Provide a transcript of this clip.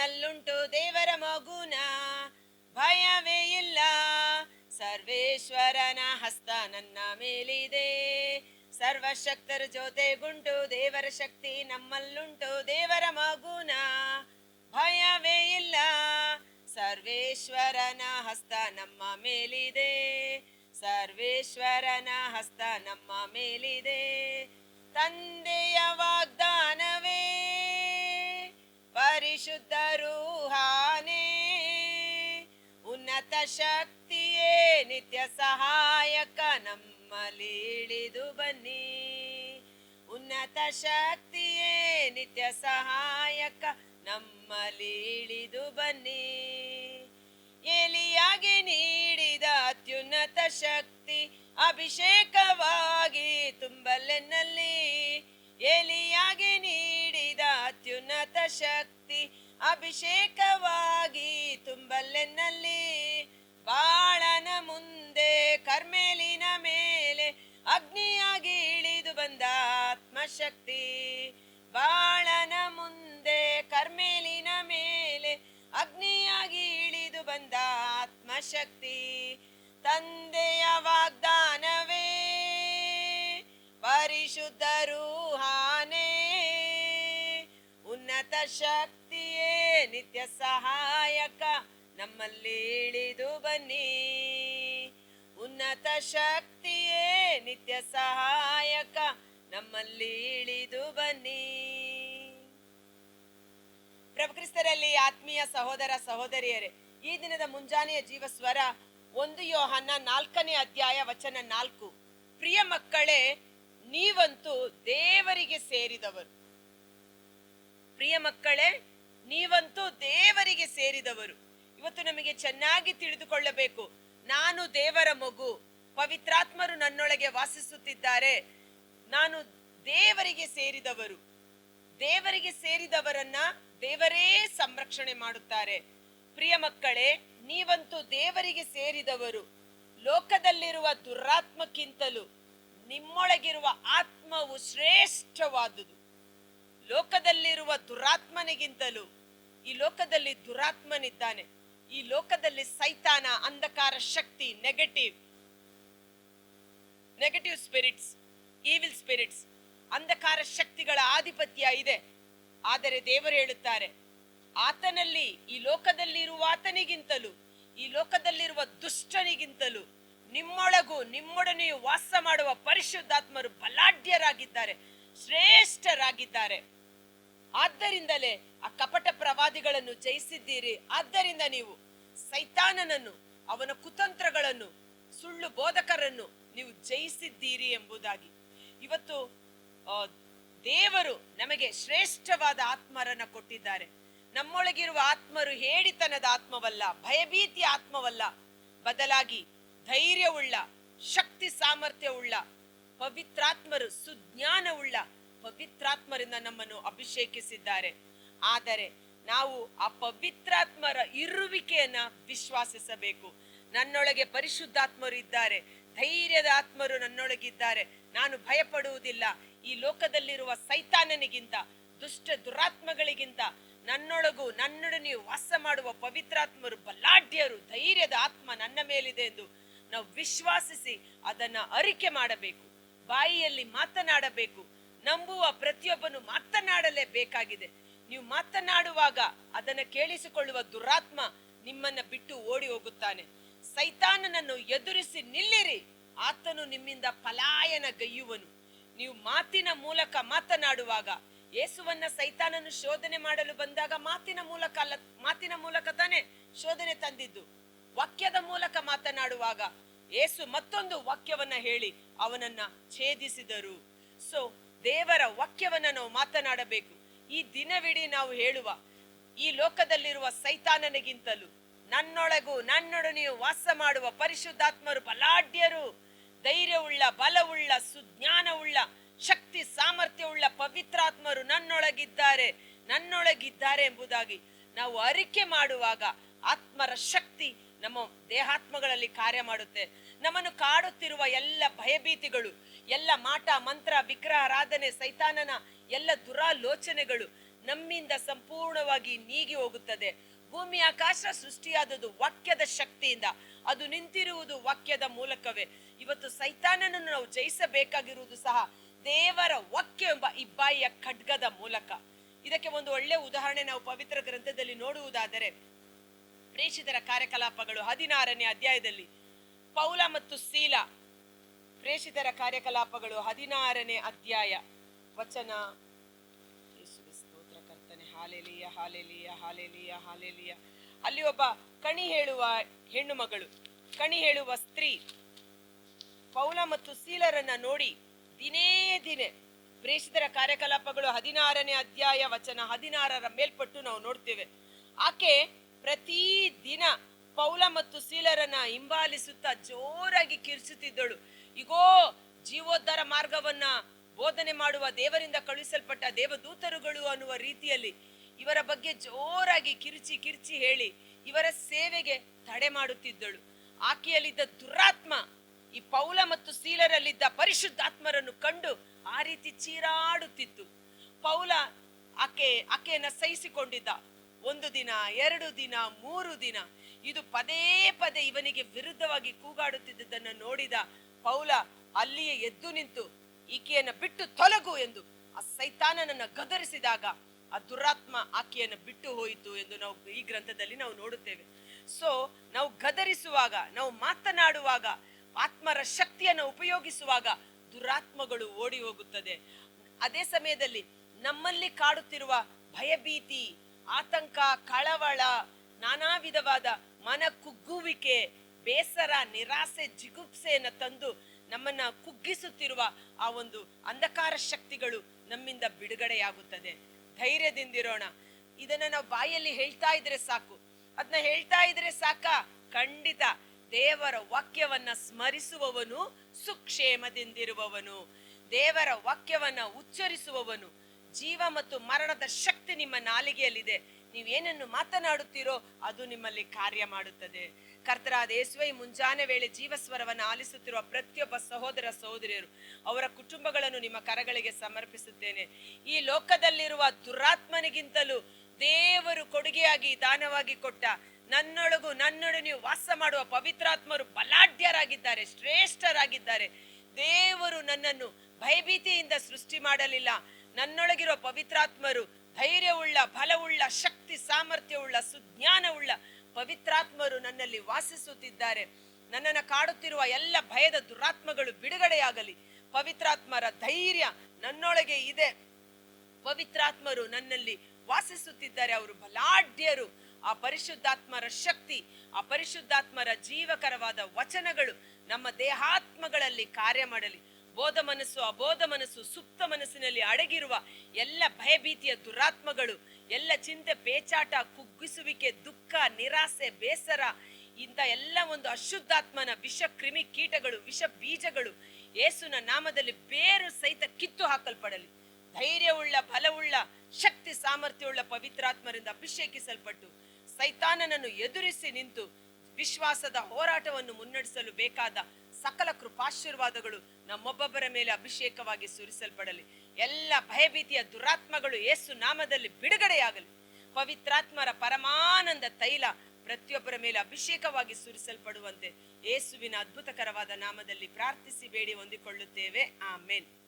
ನನ್ನಲ್ಲುಂಟು ದೇವರ ಮಗುನ. ಭಯವೇ ಇಲ್ಲ. ಸರ್ವೇಶ್ವರನ ಹಸ್ತ ನನ್ನ ಮೇಲಿದೆ. ಸರ್ವಶಕ್ತರ ಜೊತೆಗುಂಟು ದೇವರ ಶಕ್ತಿ ನಮ್ಮಲ್ಲುಂಟು ದೇವರ ಮಗುನ. ಭಯವೇ ಇಲ್ಲ. ಸರ್ವೇಶ್ವರನ ಹಸ್ತ ನಮ್ಮ ಮೇಲಿದೆ. ಸರ್ವೇಶ್ವರನ ಹಸ್ತ ನಮ್ಮ ಮೇಲಿದೆ. ತಂದೆಯ ವಾಗ್ದಾನವೇ. ಪರಿಶುದ್ಧ ರೂಹಾನೇ ಉನ್ನತ ಶಕ್ತಿಯೇ ನಿತ್ಯ ಸಹಾಯಕ ನಮ್ಮಲಿಳಿದು ಬನ್ನಿ. ಉನ್ನತ ಶಕ್ತಿಯೇ ನಿತ್ಯ ಸಹಾಯಕ ನಮ್ಮಲ್ಲಿ ಇಳಿದು ಬನ್ನಿ. ಎಲಿಯಾಗಿ ನೀಡಿದ ಅತ್ಯುನ್ನತ ಶಕ್ತಿ ಅಭಿಷೇಕವಾಗಿ ತುಂಬಲೆನ್ನಲ್ಲಿ ಅಭಿಷೇಕವಾಗಿ ತುಂಬಲೆನ್ನಲ್ಲಿ ಬಾಳನ ಮುಂದೆ ಕರ್ಮೇಲಿನ ಮೇಲೆ ಅಗ್ನಿಯಾಗಿ ಇಳಿದು ಬಂದ ಆತ್ಮಶಕ್ತಿ. ಬಾಳನ ಮುಂದೆ ಕರ್ಮೇಲಿನ ಮೇಲೆ ಅಗ್ನಿಯಾಗಿ ಇಳಿದು ಬಂದ ಆತ್ಮಶಕ್ತಿ. ತಂದೆಯ ವಾಗ್ದಾನವೇ, ಪರಿಶುದ್ಧ ರೂಹಾನೇ, ಉನ್ನತ ಶಕ್ತಿಯೇ. ನಿತ್ಯ ಸಹಾಯಕ ನಮ್ಮಲ್ಲಿ ಇಳಿದು ಬನ್ನಿ. ಉನ್ನತ ಶಕ್ತಿಯೇ ನಿತ್ಯ ಸಹಾಯಕ ನಮ್ಮಲ್ಲಿ ಇಳಿದು ಬನ್ನಿ. ಪ್ರಭುಕ್ರಿಸ್ತರಲ್ಲಿ ಆತ್ಮೀಯ ಸಹೋದರ ಸಹೋದರಿಯರೇ, ಈ ದಿನದ ಮುಂಜಾನೆಯ ಜೀವ ಸ್ವರ ಒಂದು ಯೋಹನ್ನ ನಾಲ್ಕನೇ ಅಧ್ಯಾಯ ವಚನ ನಾಲ್ಕು. ಪ್ರಿಯ ಮಕ್ಕಳೇ, ನೀವಂತೂ ದೇವರಿಗೆ ಸೇರಿದವರು. ಪ್ರಿಯ ಮಕ್ಕಳೇ ನೀವಂತೂ ದೇವರಿಗೆ ಸೇರಿದವರು. ಇವತ್ತು ನಮಗೆ ಚೆನ್ನಾಗಿ ತಿಳಿದುಕೊಳ್ಳಬೇಕು. ನಾನು ದೇವರ ಮಗು. ಪವಿತ್ರಾತ್ಮರು ನನ್ನೊಳಗೆ ವಾಸಿಸುತ್ತಿದ್ದಾರೆ. ನಾನು ದೇವರಿಗೆ ಸೇರಿದವರು. ದೇವರಿಗೆ ಸೇರಿದವರನ್ನ ದೇವರೇ ಸಂರಕ್ಷಣೆ ಮಾಡುತ್ತಾರೆ. ಪ್ರಿಯ ಮಕ್ಕಳೇ, ನೀವಂತೂ ದೇವರಿಗೆ ಸೇರಿದವರು. ಲೋಕದಲ್ಲಿರುವ ದುರಾತ್ಮಕ್ಕಿಂತಲೂ ನಿಮ್ಮೊಳಗಿರುವ ಆತ್ಮವು ಶ್ರೇಷ್ಠವಾದುದು. ಲೋಕದಲ್ಲಿರುವ ದುರಾತ್ಮನಿಗಿಂತಲೂ, ಈ ಲೋಕದಲ್ಲಿ ದುರಾತ್ಮನಿದ್ದಾನೆ. ಈ ಲೋಕದಲ್ಲಿ ಸೈತಾನ, ಅಂಧಕಾರ, ಶಕ್ತಿ negative negative spirits evil spirits ಅಂಧಕಾರ ಶಕ್ತಿಗಳ ಆಧಿಪತ್ಯ ಇದೆ. ಆದರೆ ದೇವರು ಹೇಳುತ್ತಾರೆ, ಆತನಲ್ಲಿ, ಈ ಲೋಕದಲ್ಲಿರುವ ಆತನಿಗಿಂತಲೂ, ಈ ಲೋಕದಲ್ಲಿರುವ ದುಷ್ಟನಿಗಿಂತಲೂ, ನಿಮ್ಮೊಳಗೂ ನಿಮ್ಮೊಡನೆಯೂ ವಾಸ ಮಾಡುವ ಪರಿಶುದ್ಧಾತ್ಮರು ಬಲಾಢ್ಯರಾಗಿದ್ದಾರೆ, ಶ್ರೇಷ್ಠರಾಗಿದ್ದಾರೆ. ಆದ್ದರಿಂದಲೇ ಆ ಕಪಟ ಪ್ರವಾದಿಗಳನ್ನು ಜಯಿಸಿದ್ದೀರಿ. ಆದ್ದರಿಂದ ನೀವು ಸೈತಾನನನ್ನು, ಅವನ ಕುತಂತ್ರಗಳನ್ನು, ಸುಳ್ಳು ಬೋಧಕರನ್ನು ನೀವು ಜಯಿಸಿದ್ದೀರಿ ಎಂಬುದಾಗಿ. ಇವತ್ತು ದೇವರು ನಮಗೆ ಶ್ರೇಷ್ಠವಾದ ಆತ್ಮರನ್ನ ಕೊಟ್ಟಿದ್ದಾರೆ. ನಮ್ಮೊಳಗಿರುವ ಆತ್ಮರು ಹೇಳಿತನದ ಆತ್ಮವಲ್ಲ, ಭಯಭೀತಿ ಆತ್ಮವಲ್ಲ. ಬದಲಾಗಿ ಧೈರ್ಯವುಳ್ಳ, ಶಕ್ತಿ ಸಾಮರ್ಥ್ಯವುಳ್ಳ, ಪವಿತ್ರಾತ್ಮರು ಸುಜ್ಞಾನವುಳ್ಳ ಪವಿತ್ರಾತ್ಮರಿಂದ ನಮ್ಮನ್ನು ಅಭಿಷೇಕಿಸಿದ್ದಾರೆ. ಆದರೆ ನಾವು ಆ ಪವಿತ್ರಾತ್ಮರ ಇರುವಿಕೆಯನ್ನ ವಿಶ್ವಾಸಿಸಬೇಕು. ನನ್ನೊಳಗೆ ಪರಿಶುದ್ಧಾತ್ಮರು ಇದ್ದಾರೆ. ಧೈರ್ಯದ ಆತ್ಮರು ನನ್ನೊಳಗಿದ್ದಾರೆ. ನಾನು ಭಯಪಡುವುದಿಲ್ಲ. ಈ ಲೋಕದಲ್ಲಿರುವ ಸೈತಾನನಿಗಿಂತ, ದುಷ್ಟ ದುರಾತ್ಮಗಳಿಗಿಂತ ನನ್ನೊಳಗೂ ನನ್ನೊಡನೆ ವಾಸ ಮಾಡುವ ಪವಿತ್ರಾತ್ಮರು, ಬಲಾಢ್ಯರು, ಧೈರ್ಯದ ಆತ್ಮ ನನ್ನ ಮೇಲಿದೆ ಎಂದು ನಾವು ವಿಶ್ವಾಸಿಸಿ ಅದನ್ನ ಅರಿಕೆ ಮಾಡಬೇಕು. ಬಾಯಿಯಲ್ಲಿ ಮಾತನಾಡಬೇಕು. ನಂಬುವ ಪ್ರತಿಯೊಬ್ಬನು ಮಾತನಾಡಲೇಬೇಕಾಗಿದೆ. ನೀವು ಮಾತನಾಡುವಾಗ ಅದನ್ನು ಕೇಳಿಸಿಕೊಳ್ಳುವ ದುರಾತ್ಮ ನಿಮ್ಮನ್ನ ಬಿಟ್ಟು ಓಡಿ ಹೋಗುತ್ತಾನೆ. ಸೈತಾನನನ್ನು ಎದುರಿಸಿ ನಿಲ್ಲಿರಿ. ಆತನು ನಿಮ್ಮಿಂದ ಪಲಾಯನ ಗೈಯುವನು. ನೀವು ಮಾತಿನ ಮೂಲಕ ಮಾತನಾಡುವಾಗ, ಯೇಸುವನ್ನ ಸೈತಾನನು ಶೋಧನೆ ಮಾಡಲು ಬಂದಾಗ ಮಾತಿನ ಮೂಲಕ ಅಲ್ಲ, ಮಾತಿನ ಮೂಲಕ ತಾನೇ ಶೋಧನೆ ತಂದಿದ್ದು. ವಾಕ್ಯದ ಮೂಲಕ ಮಾತನಾಡುವಾಗ, ಯೇಸು ಮತ್ತೊಂದು ವಾಕ್ಯವನ್ನ ಹೇಳಿ ಅವನನ್ನ ಛೇದಿಸಿದರು. ಸೊ ದೇವರ ವಾಕ್ಯವನ್ನು ನಾವು ಮಾತನಾಡಬೇಕು. ಈ ದಿನವಿಡೀ ನಾವು ಹೇಳುವ, ಈ ಲೋಕದಲ್ಲಿರುವ ಸೈತಾನನಿಗಿಂತಲೂ, ನನ್ನೊಳಗೂ ನನ್ನೊಡನೆಯೂ ವಾಸ ಮಾಡುವ ಪರಿಶುದ್ಧಾತ್ಮರು, ಬಲಾಢ್ಯರು, ಧೈರ್ಯವುಳ್ಳ, ಬಲವುಳ್ಳ, ಸುಜ್ಞಾನವುಳ್ಳ, ಶಕ್ತಿ ಸಾಮರ್ಥ್ಯವುಳ್ಳ, ಪವಿತ್ರಾತ್ಮರು ನನ್ನೊಳಗಿದ್ದಾರೆ ನನ್ನೊಳಗಿದ್ದಾರೆ ಎಂಬುದಾಗಿ ನಾವು ಅರಿಕೆ ಮಾಡುವಾಗ ಆತ್ಮರ ಶಕ್ತಿ ನಮ್ಮ ದೇಹಾತ್ಮಗಳಲ್ಲಿ ಕಾರ್ಯ ಮಾಡುತ್ತೆ. ನಮ್ಮನ್ನು ಕಾಡುತ್ತಿರುವ ಎಲ್ಲ ಭಯಭೀತಿಗಳು ಎಲ್ಲ ಮಾಟ, ಮಂತ್ರ ವಿಗ್ರಹಾರಾಧನೆ ಸೈತಾನನ ಎಲ್ಲ ದುರಾಲೋಚನೆಗಳು ನಮ್ಮಿಂದ ಸಂಪೂರ್ಣವಾಗಿ ನೀಗಿ ಹೋಗುತ್ತದೆ. ಭೂಮಿ ಆಕಾಶ ಸೃಷ್ಟಿಯಾದದ್ದು ವಾಕ್ಯದ ಶಕ್ತಿಯಿಂದ. ಅದು ನಿಂತಿರುವುದು ವಾಕ್ಯದ ಮೂಲಕವೇ. ಇವತ್ತು ಸೈತಾನನನ್ನು ನಾವು ಜಯಿಸಬೇಕಾಗಿರುವುದು ಸಹ ದೇವರ ವಾಕ್ಯ ಎಂಬ ಇಬ್ಬಾಯಿಯ ಖಡ್ಗದ ಮೂಲಕ. ಇದಕ್ಕೆ ಒಂದು ಒಳ್ಳೆ ಉದಾಹರಣೆ ನಾವು ಪವಿತ್ರ ಗ್ರಂಥದಲ್ಲಿ ನೋಡುವುದಾದರೆ, ಪ್ರೇಷಿತರ ಕಾರ್ಯಕಲಾಪಗಳು ಹದಿನಾರನೇ ಅಧ್ಯಾಯದಲ್ಲಿ. ಪೌಲ ಮತ್ತು ಸೀಲ ಪ್ರೇಷಿತರ ಕಾರ್ಯಕಲಾಪಗಳು ಹದಿನಾರನೇ ಅಧ್ಯಾಯ. ವಚನ. ಕರ್ತನೆ ಹಾಲೆಲಿಯ ಹಾಲೆಲಿಯ ಹಾಲೆಲಿಯ ಹಾಲೆಲಿಯ. ಅಲ್ಲಿ ಒಬ್ಬ ಕಣಿ ಹೇಳುವ ಹೆಣ್ಣು ಮಗಳು, ಕಣಿ ಹೇಳುವ ಸ್ತ್ರೀ. ಪೌಲ ಮತ್ತು ಸೀಲರನ್ನ ನೋಡಿ ದಿನೇ ದಿನೇ ಪ್ರೇಷಿತರ ಕಾರ್ಯಕಲಾಪಗಳು ಹದಿನಾರನೇ ಅಧ್ಯಾಯ ವಚನ ಹದಿನಾರರ ಮೇಲ್ಪಟ್ಟು ನಾವು ನೋಡ್ತೇವೆ. ಆಕೆ ಪ್ರತಿ ದಿನ ಪೌಲ ಮತ್ತು ಸೀಲರನ್ನ ಹಿಂಬಾಲಿಸುತ್ತಾ ಜೋರಾಗಿ ಕಿರ್ಚುತ್ತಿದ್ದಳು. ಇಗೋ, ಜೀವೋದ್ಧಾರ ಮಾರ್ಗವನ್ನ ಬೋಧನೆ ಮಾಡುವ ದೇವರಿಂದ ಕಳುಹಿಸಲ್ಪಟ್ಟ ದೇವದೂತರುಗಳು ಅನ್ನುವ ರೀತಿಯಲ್ಲಿ ಇವರ ಬಗ್ಗೆ ಜೋರಾಗಿ ಕಿರ್ಚಿ ಕಿರ್ಚಿ ಹೇಳಿ ಇವರ ಸೇವೆಗೆ ತಡೆ ಮಾಡುತ್ತಿದ್ದಳು. ಆಕೆಯಲ್ಲಿದ್ದ ದುರಾತ್ಮ, ಈ ಪೌಲ ಮತ್ತು ಸೀಲರಲ್ಲಿದ್ದ ಪರಿಶುದ್ಧಾತ್ಮರನ್ನು ಕಂಡು ಆ ರೀತಿ ಚೀರಾಡುತ್ತಿತ್ತು. ಪೌಲ ಆಕೆ, ಆಕೆಯನ್ನ ಸಹಿಸಿಕೊಂಡಿದ್ದ. ಒಂದು ದಿನ, ಎರಡು ದಿನ, ಮೂರು ದಿನ, ಇದು ಪದೇ ಪದೇ ಇವನಿಗೆ ವಿರುದ್ಧವಾಗಿ ಕೂಗಾಡುತ್ತಿದ್ದುದನ್ನು ನೋಡಿದ ಪೌಲ ಅಲ್ಲಿಯೇ ಎದ್ದು ನಿಂತು ಈಕೆಯನ್ನು ಬಿಟ್ಟು ತೊಲಗು ಎಂದು ಆ ಸೈತಾನನನ್ನು ಗದರಿಸಿದಾಗ ಆ ದುರಾತ್ಮ ಆಕೆಯನ್ನು ಬಿಟ್ಟು ಹೋಯಿತು ಎಂದು ನಾವು ಈ ಗ್ರಂಥದಲ್ಲಿ ನಾವು ನೋಡುತ್ತೇವೆ. ಸೊ ನಾವು ಗದರಿಸುವಾಗ, ನಾವು ಮಾತನಾಡುವಾಗ, ಆತ್ಮರ ಶಕ್ತಿಯನ್ನು ಉಪಯೋಗಿಸುವಾಗ ದುರಾತ್ಮಗಳು ಓಡಿ ಹೋಗುತ್ತದೆ. ಅದೇ ಸಮಯದಲ್ಲಿ ನಮ್ಮಲ್ಲಿ ಕಾಡುತ್ತಿರುವ ಭಯಭೀತಿ, ಆತಂಕ, ಕಳವಳ ನಾನಾ ವಿಧವಾದ ಮನ ಕುಗ್ಗುವಿಕೆ ಬೇಸರ, ನಿರಾಸೆ, ಜಿಗುಪ್ಸೆಯನ್ನು ತಂದು ನಮ್ಮನ್ನ ಕುಗ್ಗಿಸುತ್ತಿರುವ ಆ ಒಂದು ಅಂಧಕಾರ ಶಕ್ತಿಗಳು ನಮ್ಮಿಂದ ಬಿಡುಗಡೆಯಾಗುತ್ತದೆ. ಧೈರ್ಯದಿಂದಿರೋಣ. ಇದನ್ನ ನಾವು ಬಾಯಲ್ಲಿ ಹೇಳ್ತಾ ಇದ್ರೆ ಸಾಕು. ಅದನ್ನ ಹೇಳ್ತಾ ಇದ್ರೆ ಸಾಕ. ಖಂಡಿತ ದೇವರ ವಾಕ್ಯವನ್ನ ಸ್ಮರಿಸುವವನು, ಸುಕ್ಷೇಮದಿಂದಿರುವವನು. ದೇವರ ವಾಕ್ಯವನ್ನ ಉಚ್ಚರಿಸುವವನು. ಜೀವ ಮತ್ತು ಮರಣದ ಶಕ್ತಿ ನಿಮ್ಮ ನಾಲಿಗೆಯಲ್ಲಿದೆ. ನೀವೇನನ್ನು ಮಾತನಾಡುತ್ತೀರೋ ಅದು ನಿಮ್ಮಲ್ಲಿ ಕಾರ್ಯ ಮಾಡುತ್ತದೆ. ಕರ್ತರಾದ ಯೇಸುವೆ ಮುಂಜಾನೆ ವೇಳೆ ಜೀವಸ್ವರವನ್ನು ಆಲಿಸುತ್ತಿರುವ ಪ್ರತಿಯೊಬ್ಬ ಸಹೋದರ ಸಹೋದರಿಯರು, ಅವರ ಕುಟುಂಬಗಳನ್ನು ನಿಮ್ಮ ಕರಗಳಿಗೆ ಸಮರ್ಪಿಸುತ್ತೇನೆ. ಈ ಲೋಕದಲ್ಲಿರುವ ದುರಾತ್ಮನಿಗಿಂತಲೂ ದೇವರು ಕೊಡುಗೆಯಾಗಿ ದಾನವಾಗಿ ಕೊಟ್ಟ ನನ್ನೊಳಗು ನನ್ನೊಳು ನೀವು ವಾಸ ಮಾಡುವ ಪವಿತ್ರಾತ್ಮರು ಬಲಾಢ್ಯರಾಗಿದ್ದಾರೆ, ಶ್ರೇಷ್ಠರಾಗಿದ್ದಾರೆ. ದೇವರು ನನ್ನನ್ನು ಭಯಭೀತಿಯಿಂದ ಸೃಷ್ಟಿ ಮಾಡಲಿಲ್ಲ. ನನ್ನೊಳಗಿರುವ ಪವಿತ್ರಾತ್ಮರು ಧೈರ್ಯವುಳ್ಳ, ಬಲವುಳ್ಳ, ಶಕ್ತಿ ಸಾಮರ್ಥ್ಯವುಳ್ಳ, ಸುಜ್ಞಾನವುಳ್ಳ ಪವಿತ್ರಾತ್ಮರು ನನ್ನಲ್ಲಿ ವಾಸಿಸುತ್ತಿದ್ದಾರೆ. ನನ್ನನ್ನು ಕಾಡುತ್ತಿರುವ ಎಲ್ಲ ಭಯದ ದುರಾತ್ಮಗಳು ಬಿಡುಗಡೆಯಾಗಲಿ. ಪವಿತ್ರಾತ್ಮರ ಧೈರ್ಯ ನನ್ನೊಳಗೆ ಇದೆ. ಪವಿತ್ರಾತ್ಮರು ನನ್ನಲ್ಲಿ ವಾಸಿಸುತ್ತಿದ್ದಾರೆ. ಅವರು ಬಲಾಢ್ಯರು. ಆ ಪರಿಶುದ್ಧಾತ್ಮರ ಶಕ್ತಿ, ಆ ಪರಿಶುದ್ಧಾತ್ಮರ ಜೀವಕರವಾದ ವಚನಗಳು ನಮ್ಮ ದೇಹಾತ್ಮಗಳಲ್ಲಿ ಕಾರ್ಯ ಮಾಡಲಿ. ಬೋಧ ಮನಸ್ಸು, ಅಬೋಧ ಮನಸ್ಸು, ಸುಪ್ತ ಮನಸ್ಸಿನಲ್ಲಿ ಅಡಗಿರುವ ಎಲ್ಲ ಭಯಭೀತಿಯ ದುರಾತ್ಮಗಳು, ಎಲ್ಲ ಚಿಂತೆ, ಪೇಚಾಟ, ಕುಗ್ಗಿಸುವಿಕೆ, ದುಃಖ, ನಿರಾಸೆ, ಬೇಸರ, ಇಂಥ ಎಲ್ಲ ಒಂದು ಅಶುದ್ಧಾತ್ಮನ ವಿಷ ಕ್ರಿಮಿ ಕೀಟಗಳು, ವಿಷ ಬೀಜಗಳು ಏಸುನ ನಾಮದಲ್ಲಿ ಬೇರು ಸಹಿತ ಕಿತ್ತು ಹಾಕಲ್ಪಡಲಿ. ಧೈರ್ಯವುಳ್ಳ, ಬಲವುಳ್ಳ, ಶಕ್ತಿ, ಸಾಮರ್ಥ್ಯವುಳ್ಳ ಪವಿತ್ರಾತ್ಮರಿಂದ ಅಭಿಷೇಕಿಸಲ್ಪಟ್ಟು ಸೈತಾನನನ್ನು ಎದುರಿಸಿ ನಿಂತು ವಿಶ್ವಾಸದ ಹೋರಾಟವನ್ನು ಮುನ್ನಡೆಸಲು ಬೇಕಾದ ಸಕಲ ಕೃಪಾಶೀರ್ವಾದಗಳು ನಮ್ಮೊಬ್ಬೊಬ್ಬರ ಮೇಲೆ ಅಭಿಷೇಕವಾಗಿ ಸುರಿಸಲ್ಪಡಲಿ. ಎಲ್ಲ ಭಯಭೀತಿಯ ದುರಾತ್ಮಗಳು ಯೇಸು ನಾಮದಲ್ಲಿ ಬಿಡುಗಡೆಯಾಗಲಿ. ಪವಿತ್ರಾತ್ಮರ ಪರಮಾನಂದ ತೈಲ ಪ್ರತಿಯೊಬ್ಬರ ಮೇಲೆ ಅಭಿಷೇಕವಾಗಿ ಸುರಿಸಲ್ಪಡುವಂತೆ ಯೇಸುವಿನ ಅದ್ಭುತಕರವಾದ ನಾಮದಲ್ಲಿ ಪ್ರಾರ್ಥಿಸಿ, ಬೇಡಿ, ಹೊಂದಿಕೊಳ್ಳುತ್ತೇವೆ. ಆಮೇನ್.